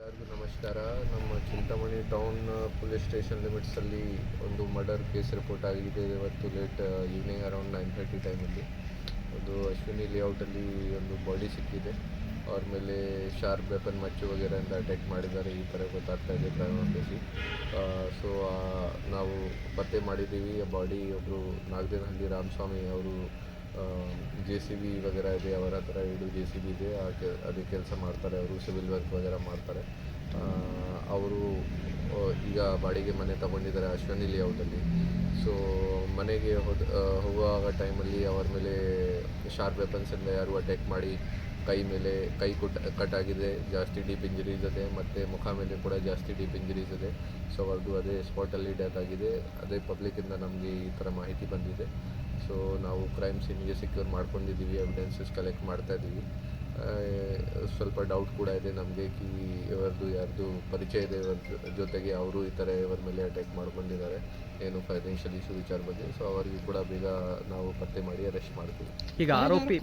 ಎಲ್ಲರಿಗೂ ನಮಸ್ಕಾರ. ನಮ್ಮ ಚಿಂತಾಮಣಿ ಟೌನ್ ಪೊಲೀಸ್ ಸ್ಟೇಷನ್ ಲಿಮಿಟ್ಸಲ್ಲಿ ಒಂದು ಮರ್ಡರ್ ಕೇಸ್ ರಿಪೋರ್ಟ್ ಆಗಿದೆ. ಇವತ್ತು late evening around nine thirty ಟೈಮಲ್ಲಿ ಒಂದು ಅಶ್ವಿನಿ ಲೇಔಟಲ್ಲಿ ಒಂದು ಬಾಡಿ ಸಿಕ್ಕಿದೆ. ಅವ್ರ ಮೇಲೆ ಶಾರ್ಪ್ ವೆಪನ್ ಮಚ್ಚು ವಗೇರೆಯಿಂದ ಅಟ್ಯಾಕ್ ಮಾಡಿದ್ದಾರೆ. ಈ ಥರ ಗೊತ್ತಾಗ್ತಾ ಇದೆ ಪ್ರೈಮಸಿ ಸೊ ನಾವು ಪತ್ತೆ ಮಾಡಿದ್ದೀವಿ. ಬಾಡಿ ಒಬ್ಬರು ನಾಗದೇನಹಳ್ಳಿ ರಾಮಸ್ವಾಮಿ ಅವರು ಜೆ ಸಿ ಬಿ ವಗೇರೆ ಇದೆ, ಅವರ ಹತ್ರ ಎರಡು ಜೆ ಸಿ ಬಿ ಇದೆ ಆ ಕೆ ಅದೇ ಕೆಲಸ ಮಾಡ್ತಾರೆ, ಅವರು ಸಿವಿಲ್ ವರ್ಕ್ ವಗೇರೆ ಮಾಡ್ತಾರೆ. ಅವರು ಈಗ ಬಾಡಿಗೆ ಮನೆ ತಗೊಂಡಿದ್ದಾರೆ ಅಶ್ವನಿ ಲೇಔಟಲ್ಲಿ ಸೊ ಮನೆಗೆ ಹೋದ ಹೋಗುವಾಗ ಟೈಮಲ್ಲಿ ಅವರ ಮೇಲೆ ಶಾರ್ಪ್ ವೆಪನ್ಸಿಂದ ಯಾರು ಅಟ್ಯಾಕ್ ಮಾಡಿ, ಕೈ ಮೇಲೆ, ಕೈ ಕುಟ್ ಕಟ್ ಆಗಿದೆ, ಜಾಸ್ತಿ ಡೀಪ್ ಇಂಜರೀಸ್ ಇದೆ, ಮತ್ತು ಮುಖ ಮೇಲೆ ಕೂಡ ಜಾಸ್ತಿ ಡೀಪ್ ಇಂಜರೀಸ್ ಇದೆ. ಸೊ ಅವ್ರದ್ದು ಅದೇ ಸ್ಪಾಟಲ್ಲಿ ಡೆತ್ ಆಗಿದೆ. ಅದೇ ಪಬ್ಲಿಕ್ಕಿಂದ ನಮಗೆ ಈ ಥರ ಮಾಹಿತಿ ಬಂದಿದೆ. ಸೊ ನಾವು ಕ್ರೈಮ್ ಸೀನ್ಗೆ ಸೆಕ್ಯೂರ್ ಮಾಡ್ಕೊಂಡಿದ್ದೀವಿ ಎವಿಡೆನ್ಸಸ್ ಕಲೆಕ್ಟ್ ಮಾಡ್ತಾ ಇದ್ದೀವಿ ಸ್ವಲ್ಪ ಡೌಟ್ ಕೂಡ ಇದೆ ನಮಗೆ ಕಿ ಇವರದ್ದು ಯಾರ್ದು ಪರಿಚಯ ಇದೆ ಇವರ ಜೊತೆಗೆ ಅವರು ಈ ಥರ ಇವರ ಮೇಲೆ ಅಟ್ಯಾಕ್ ಮಾಡ್ಕೊಂಡಿದ್ದಾರೆ. ಏನು ಫೈನಾನ್ಷಿಯಲ್ ಇಶ್ಯೂ ವಿಚಾರ ಬಗ್ಗೆ. ಸೊ ಅವರಿಗೆ ಕೂಡ ಬೇಗ ನಾವು ಪತ್ತೆ ಮಾಡಿ ಅರೆಸ್ಟ್ ಮಾಡ್ತೀವಿ. ಈಗ ಆರೋಪಿ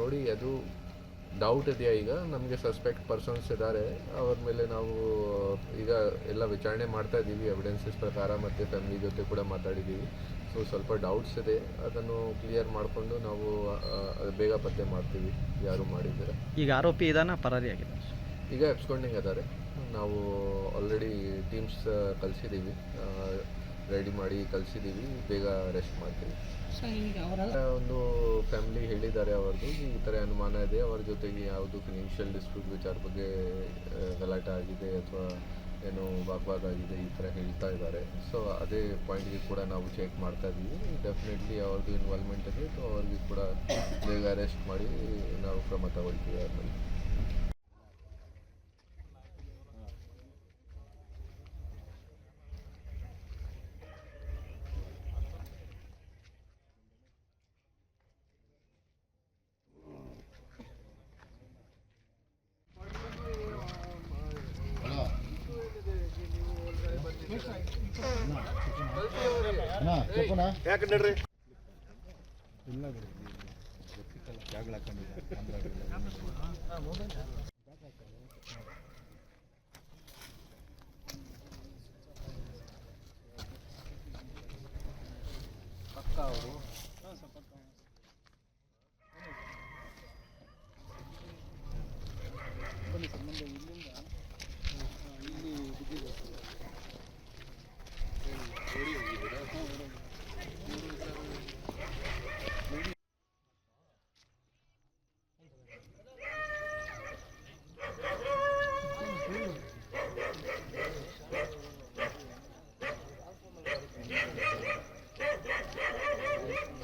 ನೋಡಿ ಅದು ಡೌಟ್ ಇದೆಯಾ ಈಗ? ನಮಗೆ ಸಸ್ಪೆಕ್ಟ್ ಪರ್ಸನ್ಸ್ ಇದ್ದಾರೆ ಅವ್ರ ಮೇಲೆ ನಾವು ಈಗ ಎಲ್ಲ ವಿಚಾರಣೆ ಮಾಡ್ತಾ ಇದ್ದೀವಿ ಎವಿಡೆನ್ಸಸ್ ಪ್ರಕಾರ ಮತ್ತು ಫ್ಯಾಮಿಲಿ ಜೊತೆ ಕೂಡ ಮಾತಾಡಿದ್ದೀವಿ. ಸೊ ಸ್ವಲ್ಪ ಡೌಟ್ಸ್ ಇದೆ. ಅದನ್ನು ಕ್ಲಿಯರ್ ಮಾಡಿಕೊಂಡು ನಾವು ಬೇಗ ಪತ್ತೆ ಮಾಡ್ತೀವಿ ಯಾರು ಮಾಡಿದ್ದಾರೆ. ಈಗ ಆರೋಪಿ ಇದಾನ? ಪರಾರಿಯಾಗಿದೆ ಈಗ ಎಬ್ಸ್ಕೊಂಡಿಂಗ್ ಇದ್ದಾರೆ ನಾವು ಆಲ್ರೆಡಿ ಟೀಮ್ಸ್ ಕಳಿಸಿದ್ದೀವಿ. ರೆಡಿ ಮಾಡಿ ಕಳಿಸಿದ್ದೀವಿ ಬೇಗ ಅರೆಸ್ಟ್ ಮಾಡ್ತೀವಿ. ಒಂದು ಫ್ಯಾಮಿಲಿ ಹೇಳಿದ್ದಾರೆ ಅವ್ರದ್ದು ಈ ಥರ ಅನುಮಾನ ಇದೆ. ಅವ್ರ ಜೊತೆಗೆ ಯಾವುದು ಫಿನಾನ್ಷಿಯಲ್ ಡಿಸ್ಪ್ಯೂಟ್ ವಿಚಾರ ಬಗ್ಗೆ ಗಲಾಟೆ ಆಗಿದೆ ಅಥವಾ ಏನು ವಾಗ್ವಾದ ಆಗಿದೆ ಈ ಥರ ಹೇಳ್ತಾ ಇದ್ದಾರೆ. ಸೊ ಅದೇ ಪಾಯಿಂಟ್ಗೆ ಕೂಡ ನಾವು ಚೆಕ್ ಮಾಡ್ತಾ ಇದ್ದೀವಿ ಡೆಫಿನೆಟ್ಲಿ ಅವ್ರದ್ದು ಇನ್ವಾಲ್ವ್ಮೆಂಟ್ ಇದೆ ಸೊ ಅವ್ರಿಗೆ ಕೂಡ ಬೇಗ ಅರೆಸ್ಟ್ ಮಾಡಿ ನಾವು ಕ್ರಮ ತಗೊಳ್ತೀವಿ ಅವ್ರ ಮೇಲೆ. ಯಾಕೆ ನಡ್ರಿ ಇಲ್ಲ ಜಾಗಲಾಕೊಂಡಿಲ್ಲ